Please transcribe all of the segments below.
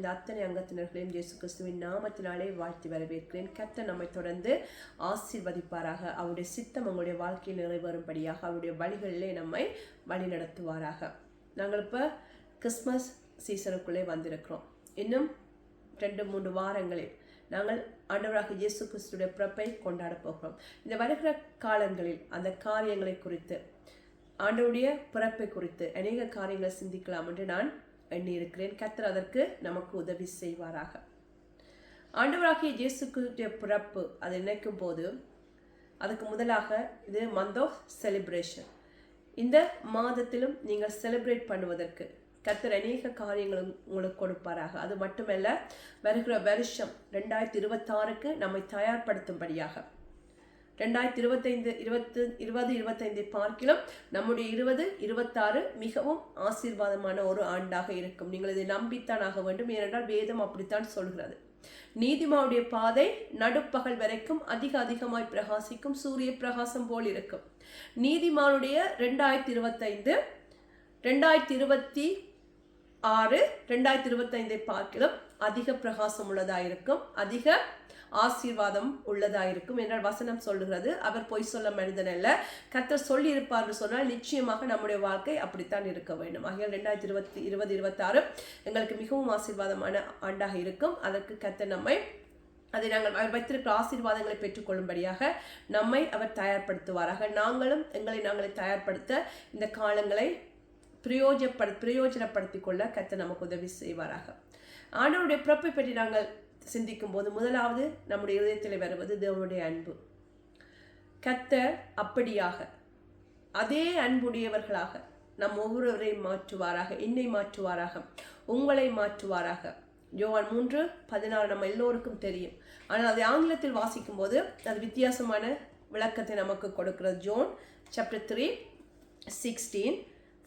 இந்த அத்தனை அங்கத்தினர்களையும் இயேசு கிறிஸ்துவின் நாமத்தினாலே வாழ்த்தி வரவேற்கிறேன். கத்த நம்மை தொடர்ந்து ஆசீர்வதிப்பாராக. அவருடைய சித்தம் அவங்களுடைய வாழ்க்கையில் நிறைவேறும்படியாக அவருடைய வழிகளிலே நம்மை வழி நடத்துவாராக நாங்கள் இப்போ கிறிஸ்மஸ் சீசனுக்குள்ளே வந்திருக்கிறோம். இன்னும் ரெண்டு மூன்று வாரங்களில் நாங்கள் ஆண்டவராக இயேசு கிறிஸ்துடைய பிறப்பை கொண்டாட போகிறோம். இந்த வருகிற காலங்களில் அந்த காரியங்களை குறித்து ஆண்டவருடைய பிறப்பை குறித்து அநேக காரியங்களை சிந்திக்கலாம் என்று நான் எண்ணியிருக்கிறேன். கத்தர் அதற்கு நமக்கு உதவி செய்வாராக. ஆண்டவராகிய இயேசு பிறப்பு அதை நினைக்கும் போது அதுக்கு முதலாக இது மந்த் ஆஃப் செலிப்ரேஷன் இந்த மாதத்திலும் நீங்கள் செலிப்ரேட் பண்ணுவதற்கு கத்தர் அநேக காரியங்களும் உங்களுக்கு கொடுப்பாராக. அது மட்டுமல்ல வருகிற வருஷம் ரெண்டாயிரத்தி இருபத்தாறுக்கு நம்மை தயார்படுத்தும்படியாக. ரெண்டாயிரத்தி இருபத்தைந்து இருபத்து இருபது இருபத்தைந்தை பார்க்கிலும் நம்முடைய இருபது இருபத்தாறு மிகவும் ஆசீர்வாதமான ஒரு ஆண்டாக இருக்கும். நீங்கள் இதை நம்பித்தான் ஆக வேண்டும். ஏனென்றால் வேதம் அப்படித்தான் சொல்கிறது. நீதிமாவுடைய பாதை நடுப்பகல் வரைக்கும் அதிக அதிகமாய் பிரகாசிக்கும் சூரிய பிரகாசம் போல் இருக்கும். நீதிமானுடைய ரெண்டாயிரத்தி இருபத்தைந்து ரெண்டாயிரத்தி இருபத்தி ஆறு ரெண்டாயிரத்தி இருபத்தைந்தை பார்க்கிலும் அதிக பிரகாசம் உள்ளதாயிருக்கும். அதிக ஆசீர்வாதம் உள்ளதாயிருக்கும் என்றால் வசனம் சொல்லுகிறது. அவர் பொய் சொல்ல மனிதன் அல்ல. கத்தர் சொல்லியிருப்பார்னு சொன்னால் நிச்சயமாக நம்முடைய வாழ்க்கை அப்படித்தான் இருக்க வேண்டும். ஆகியால் ரெண்டாயிரத்தி இருபத்தி இருபது இருபத்தாறு எங்களுக்கு மிகவும் ஆசீர்வாதமான ஆண்டாக இருக்கும். அதற்கு கத்தர் நம்மை அதை நாங்கள் அவர் வைத்திருக்கிற ஆசீர்வாதங்களை பெற்றுக்கொள்ளும்படியாக நம்மை அவர் தயார்படுத்துவாராக. நாங்களும் எங்களை நாங்களை தயார்படுத்த இந்த காலங்களை பிரயோஜப்படு பிரயோஜனப்படுத்திக் கொள்ள கத்தை நமக்கு உதவி செய்வாராக. ஆண்டவருடைய பிறப்பை பற்றி நாங்கள் சிந்திக்கும் போது முதலாவது நம்முடைய இதயத்தில் வருவது தேவனுடைய அன்பு. கர்த்தர் அப்படியாக அதே அன்புடையவர்களாக நம் ஒவ்வொருவரையும் மாற்றுவாராக என்னை மாற்றுவாராக உங்களை மாற்றுவாராக. யோவான் மூன்று பதினாறு நம்ம எல்லோருக்கும் தெரியும். ஆனால் அதை ஆங்கிலத்தில் வாசிக்கும் போது அது வித்தியாசமான விளக்கத்தை நமக்கு கொடுக்கிறது. John chapter three sixteen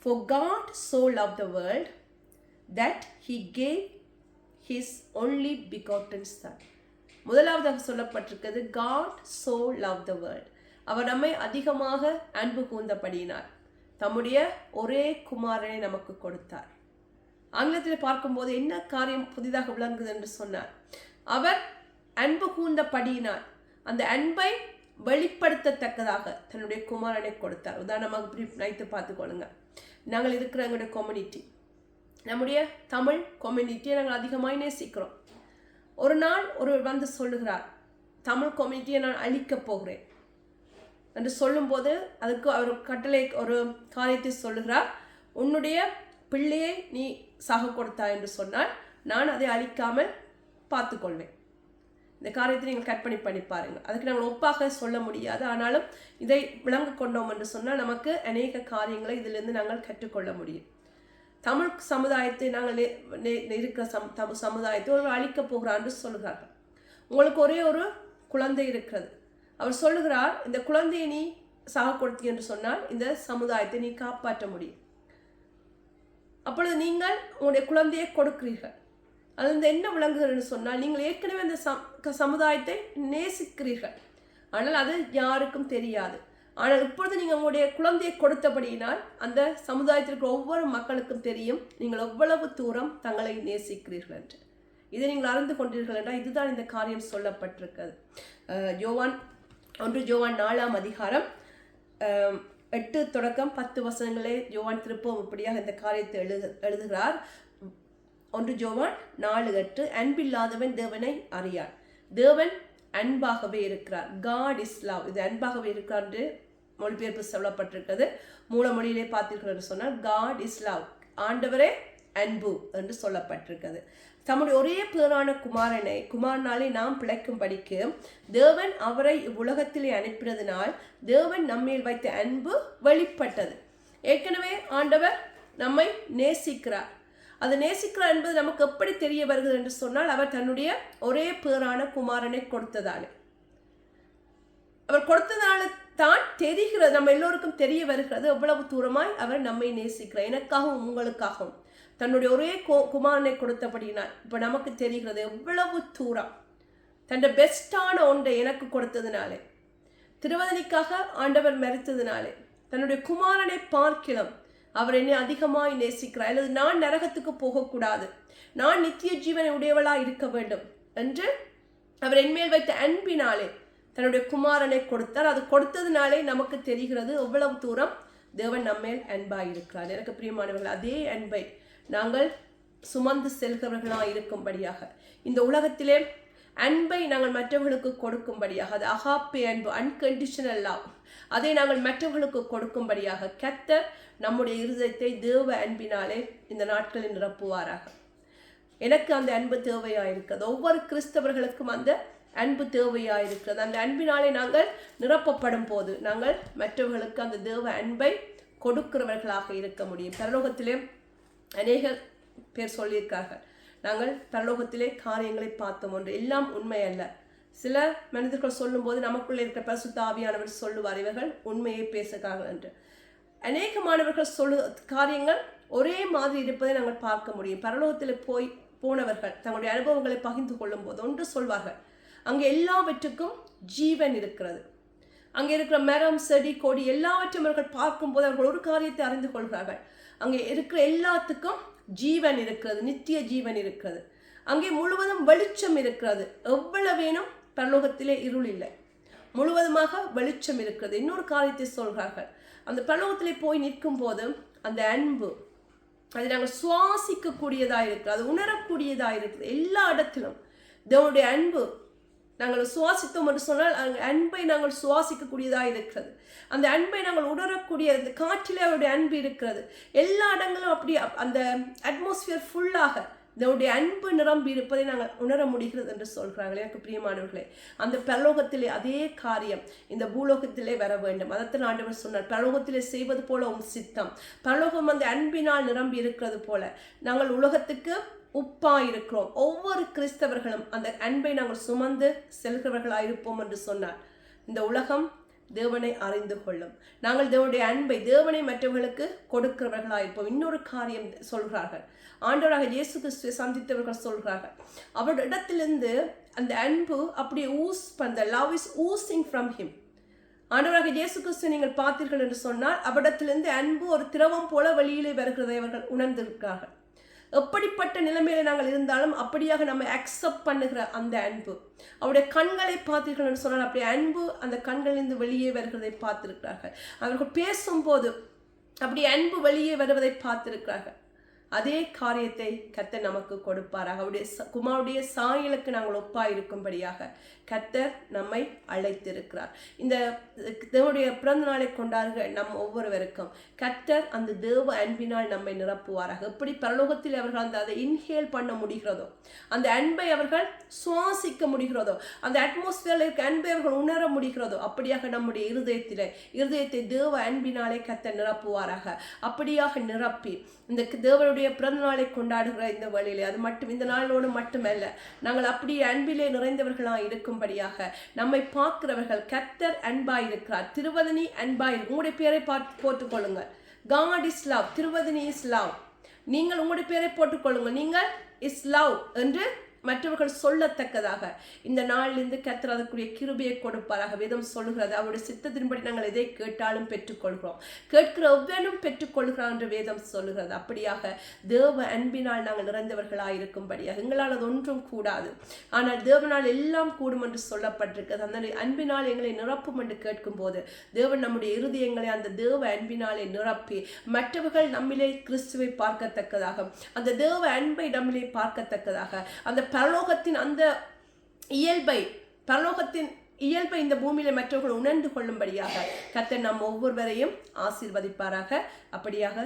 For God so loved the world that he gave his only begotten son. முதலாவதாக சொல்லப்பட்டிருக்கிறது God so love the world அவர் நம்மை அதிகமாக அன்பு கூர்ந்தபடியினார் தம்முடைய ஒரே குமாரனை நமக்கு கொடுத்தார். ஆங்கிலத்தில் பார்க்கும்போது என்ன காரியம் புதிதாக விளங்குது என்று சொன்னார். அவர் அன்பு கூர்ந்தபடியினார் அந்த அன்பை வெளிப்படுத்தத்தக்கதாக தன்னுடைய குமாரனை கொடுத்தார். உதாரணமாக இப்படி நினைத்து பார்த்துக்கொள்ளுங்க நாங்கள் இருக்கிற எங்களுடைய கம்யூனிட்டி நம்முடைய தமிழ் கம்யூனிட்டியை நாங்கள் அதிகமாக நேசிக்கிறோம். ஒரு நாள் ஒரு வந்து சொல்லுகிறார் தமிழ் கம்யூனிட்டியை நான் அழிக்கப் போகிறேன். என்று சொல்லும்போது அதுக்கு அவர் கட்டளை ஒரு காரியத்தை சொல்லுகிறார் உன்னுடைய பிள்ளையை நீ சாக கொடுத்தா என்று சொன்னால் நான் அதை அழிக்காமல் பார்த்துக்கொள்வேன். இந்த காரியத்தை நீங்கள் கற்பனை பண்ணி பாருங்கள் அதுக்கு நாங்கள் ஒப்பாக சொல்ல முடியாது. ஆனாலும் இதை விளங்க கொண்டோம் என்று சொன்னால் நமக்கு அநேக காரியங்களை இதிலிருந்து நாங்கள் கற்றுக்கொள்ள முடியும். தமிழ் சமுதாயத்தை நாங்கள் இருக்கிற சம் தமிழ் சமுதாயத்தை ஒரு அழிக்கப் போகிறார் என்று உங்களுக்கு ஒரே ஒரு குழந்தை இருக்கிறது. அவர் சொல்லுகிறார் இந்த குழந்தையை நீ சாக கொடுத்தி என்று சொன்னால் இந்த சமுதாயத்தை நீ காப்பாற்ற முடியும். அப்பொழுது நீங்கள் உங்களுடைய குழந்தையை கொடுக்கிறீர்கள். அது வந்து என்ன விளங்குகிறன்னு சொன்னால் நீங்கள் ஏற்கனவே அந்த சம் சமுதாயத்தை நேசிக்கிறீர்கள். ஆனால் அது யாருக்கும் தெரியாது. ஆனால் இப்பொழுது நீங்கள் உங்களுடைய குழந்தையை கொடுத்தபடியினால் அந்த சமுதாயத்திற்கு ஒவ்வொரு மக்களுக்கும் தெரியும் நீங்கள் எவ்வளவு தூரம் தங்களை நேசிக்கிறீர்கள் என்று. இதை நீங்கள் அறிந்து கொண்டீர்கள் என்றால் இதுதான் இந்த காரியம் சொல்லப்பட்டிருக்கிறது. ஜோவான் ஒன்று ஜோவான் நாலாம் அதிகாரம் எட்டு தொடக்கம் பத்து வசனங்களே ஜோவான் திருப்பவும் இப்படியாக இந்த காரியத்தை எழுது எழுதுகிறார். ஒன்று ஜோவான் நாலு எட்டு அன்பில்லாதவன் தேவனை அறியான் தேவன் அன்பாகவே இருக்கிறார். காட் இஸ் லவ் இது அன்பாகவே இருக்கிறார் என்று மொழிபெயர்ப்பு சொல்லப்பட்டிருக்கிறது. மூலமொழியிலே பார்த்தீர்கள் என்று சொன்னால் காட் இஸ் லவ் ஆண்டவரே அன்பு என்று சொல்லப்பட்டிருக்கிறது. தம்முடைய ஒரே பேரான குமாரனை குமாரனாலே நாம் பிழைக்கும் படிக்கு தேவன் அவரை இவ்வுலகத்திலே அனுப்பினதினால் தேவன் நம்மேல் வைத்த அன்பு வெளிப்பட்டது. ஏற்கனவே ஆண்டவர் நம்மை நேசிக்கிறார். அது நேசிக்கிறார் என்பது நமக்கு எப்படி தெரிய வருகிறது என்று சொன்னால் அவர் தன்னுடைய ஒரே பேரான குமாரனை கொடுத்ததாலே. அவர் கொடுத்ததால தான் தெரிகிறது நம்ம எல்லோருக்கும் தெரிய வருகிறது எவ்வளவு தூரமாய் அவர் நம்மை நேசிக்கிறார். எனக்காகவும் உங்களுக்காகவும். தன்னுடைய ஒரே கோ குமாரனை கொடுத்தபடினால் இப்போ நமக்கு தெரிகிறது எவ்வளவு தூரம். தன்னுடைய பெஸ்டான ஒன்றை எனக்கு கொடுத்ததுனாலே திருவதனிக்காக ஆண்டவர் மறித்ததினாலே தன்னுடைய குமாரனை பார்க்கலாம் அவர் என்னை அதிகமாய் நேசிக்கிறார். அல்லது நான் நரகத்துக்கு போகக்கூடாது. நான் நித்திய ஜீவனை உடையவளாக இருக்க வேண்டும் என்று அவர் என்மேல் வைத்த அன்பினாலே தன்னுடைய குமாரனை கொடுத்தார். அது கொடுத்ததுனாலே நமக்கு தெரிகிறது எவ்வளவு தூரம் தேவன் நம்மேல் அன்பாக இருக்கிறார். எனக்கு பிரியமானவர்கள் அதே அன்பை நாங்கள் சுமந்து செல்கிறவர்களாக இருக்கும்படியாக இந்த உலகத்திலே அன்பை நாங்கள் மற்றவர்களுக்கு கொடுக்கும்படியாக அது அகாப்பே அன்பு அன்கண்டிஷனல் லவ் அதை நாங்கள் மற்றவர்களுக்கு கொடுக்கும்படியாக கத்தர் நம்முடைய இருதயத்தை தேவ அன்பினாலே இந்த நாட்களில் நிரப்புவாராக. எனக்கு அந்த அன்பு தேவையாக இருக்கிறது ஒவ்வொரு கிறிஸ்தவர்களுக்கும் அந்த அன்பு தேவையாக இருக்கிறது அந்த அன்பினாலே நாங்கள் நிரப்பப்படும் போது நாங்கள் மற்றவர்களுக்கு அந்த தேவ அன்பை கொடுக்கிறவர்களாக இருக்க முடியும். பரலோகத்திலே அநேக பேர் சொல்லியிருக்கார்கள். நாங்கள் பரலோகத்திலே காரியங்களை பார்த்தோம் ஒன்று எல்லாம் உண்மை அல்ல சில மனிதர்கள் சொல்லும்போது நமக்குள்ளே இருக்கிற பரிசுத்தாவியானவர் சொல்லுவார் இவர்கள் உண்மையை பேசுகிறார்கள் என்று. அநேக மாணவர்கள் சொல்லு காரியங்கள் ஒரே மாதிரி இருப்பதை நாங்கள் பார்க்க முடியும். பரலோகத்தில் போய் போனவர்கள் தங்களுடைய அனுபவங்களை பகிர்ந்து கொள்ளும் போது ஒன்று சொல்வார்கள் அங்கே எல்லாவற்றுக்கும் ஜீவன் இருக்கிறது. அங்கே இருக்கிற மரம் செடி கொடி எல்லாவற்றையும் அவர்கள் பார்க்கும்போது அவர்கள் ஒரு காரியத்தை அறிந்து கொள்கிறார்கள். அங்கே இருக்கிற எல்லாத்துக்கும் ஜீவன் இருக்கிறது நித்திய ஜீவன் இருக்கிறது. அங்கே முழுவதும் வெளிச்சம் இருக்கிறது. எவ்வளவேனும் பரலோகத்திலே இருள் இல்லை. முழுவதுமாக வெளிச்சம் இருக்கிறது. இன்னொரு காரியத்தை சொல்கிறார்கள். அந்த பரலோகத்திலே போய் நிற்கும் போது அந்த அன்பு அதை நாங்கள் சுவாசிக்கக்கூடியதாக இருக்குது அது உணரக்கூடியதாக இருக்குது எல்லா இடத்திலும் தேவனுடைய அன்பு நாங்கள் சுவாசித்தோம் என்று சொன்னால் அந்த அன்பை நாங்கள் சுவாசிக்கக்கூடியதாக இருக்கிறது. அந்த அன்பை நாங்கள் உணரக்கூடிய அந்த காற்றிலே அவருடைய அன்பு இருக்கிறது. எல்லா இடங்களும் அப்படி அந்த அட்மாஸ்பியர் ஃபுல்லாக இதனுடைய அன்பு நிரம்பி இருப்பதை நாங்கள் உணர முடிகிறது என்று சொல்கிறார்கள். எனக்கு பிரியமானவர்களே அந்த பரலோகத்திலே அதே காரியம் இந்த பூலோகத்திலே வர வேண்டும். அதற்கு ஆண்டவர் சொன்னார் பரலோகத்திலே செய்வது போல உன் சித்தம். பரலோகம் அந்த அன்பினால் நிரம்பி இருக்கிறது போல. நாங்கள் உலகத்துக்கு உப்பாக இருக்கிறோம் ஒவ்வொரு கிறிஸ்தவர்களும் அந்த அன்பை நாங்கள் சுமந்து செல்கிறவர்களாக இருப்போம் என்று சொன்னார். இந்த உலகம் தேவனை அறிந்து கொள்ளும். நாங்கள் தேவனுடைய அன்பை தேவனை மற்றவர்களுக்கு கொடுக்கிறவர்களாக இருப்போம் இன்னொரு காரியம் சொல்கிறார்கள். ஆண்டவராக இயேசு கிறிஸ்துவை சந்தித்தவர்கள் சொல்கிறார்கள். அவரிடத்திலிருந்து அந்த அன்பு அப்படியே ஊஸ் பண்ண love is oozing from him ஆண்டவராக இயேசு கிறிஸ்து நீங்கள் பார்த்தீர்கள் என்று சொன்னால் அவரிடத்திலிருந்து அன்பு ஒரு திரவம் போல வெளியிலே வருகிறதை அவர்கள் உணர்ந்திருக்கிறார்கள். எப்படிப்பட்ட நிலைமையில் நாங்கள் இருந்தாலும் அப்படியாக நம்ம அக்செப்ட் பண்ணுகிற அந்த அன்பு. அவருடைய கண்களை பார்த்தீர்கள் என்று சொன்னால் அப்படி அன்பு அந்த கண்களிலிருந்து வெளியே வருகிறதை பார்த்திருக்கிறார்கள். அவர்கள் பேசும்போது அப்படி அன்பு வெளியே வருவதை பார்த்திருக்கிறார்கள். அதே காரியத்தை கத்தர் நமக்கு கொடுப்பாராக. அவருடைய குமாருடைய சாயலுக்கு நாங்கள் ஒப்பா இருக்கும்படியாக கத்தர் நம்மை அழைத்திருக்கிறார். இந்த தேவனுடைய பிறந்த நாளை கொண்டாடுகிற நம் ஒவ்வொருவருக்கும் கத்தர் அந்த தேவ அன்பினால் நம்மை நிரப்புவாராக. எப்படி பரலோகத்தில் அவர்கள் அந்த அதை இன்ஹேல் பண்ண முடிகிறதோ அந்த அன்பை அவர்கள் சுவாசிக்க முடிகிறதோ அந்த அட்மாஸ்பியரில் இருக்க அன்பை அவர்கள் உணர முடிகிறதோ அப்படியாக நம்முடைய இருதயத்தில் இருதயத்தை தேவ அன்பினாலே கத்தர் நிரப்புவாராக. அப்படியாக நிரப்பி இந்த தேவனுடைய பிறந்த நாளை கொண்டாடுகிற இந்த வழியிலே. அது மட்டும் இந்த நாளோடு மட்டுமல்ல நாங்கள் அப்படியே அன்பிலே நிறைந்தவர்களாக இருக்கும்படியாக நம்மை பார்க்கிறவர்கள் கத்தர் அன்பாய் இருக்கிறார் திருவதனி அன்பாய் உங்களுடைய பேரை பார்த்து போட்டுக்கொள்ளுங்கள். God is love Thiruvathani is love நீங்கள் உங்களுடைய பேரை போட்டுக்கொள்ளுங்கள். நீங்கள் இஸ் லவ் என்று மற்றவர்கள் சொல்லத்தக்கதாக. இந்த நாளிலிருந்து கத்தர் அதற்குரிய கிருபையை கொடுப்பாராக. வேதம் சொல்லுகிறது அவருடைய சித்தத்தின்படி நாங்கள் எதை கேட்டாலும் பெற்றுக்கொள்கிறோம். கேட்கிற ஒவ்வொன்றும் பெற்றுக்கொள்கிறான் என்று வேதம் சொல்லுகிறது. அப்படியாக தேவ அன்பினால் நாங்கள் நிறைந்தவர்களாக இருக்கும்படியாக. எங்களால் அது ஒன்றும் கூடாது. ஆனால் தேவனால் எல்லாம் கூடும் என்று சொல்லப்பட்டிருக்கிறது. அந்த அன்பினால் எங்களை நிரப்பும் என்று கேட்கும்போது தேவன் நம்முடைய இருதயங்களை அந்த தேவ அன்பினாலே நிரப்பி மற்றவர்கள் நம்மிலே கிறிஸ்துவை பார்க்கத்தக்கதாக அந்த தேவ அன்பை நம்மிலே பார்க்கத்தக்கதாக அந்த பரலோகத்தின் அந்த இயல்பை பரலோகத்தின் இயல்பை இந்த பூமியில மற்றவர்கள் உணர்ந்து கொள்ளும்படியாக கத்தர் நம் ஒவ்வொருவரையும் ஆசீர்வதிப்பாராக. அப்படியாக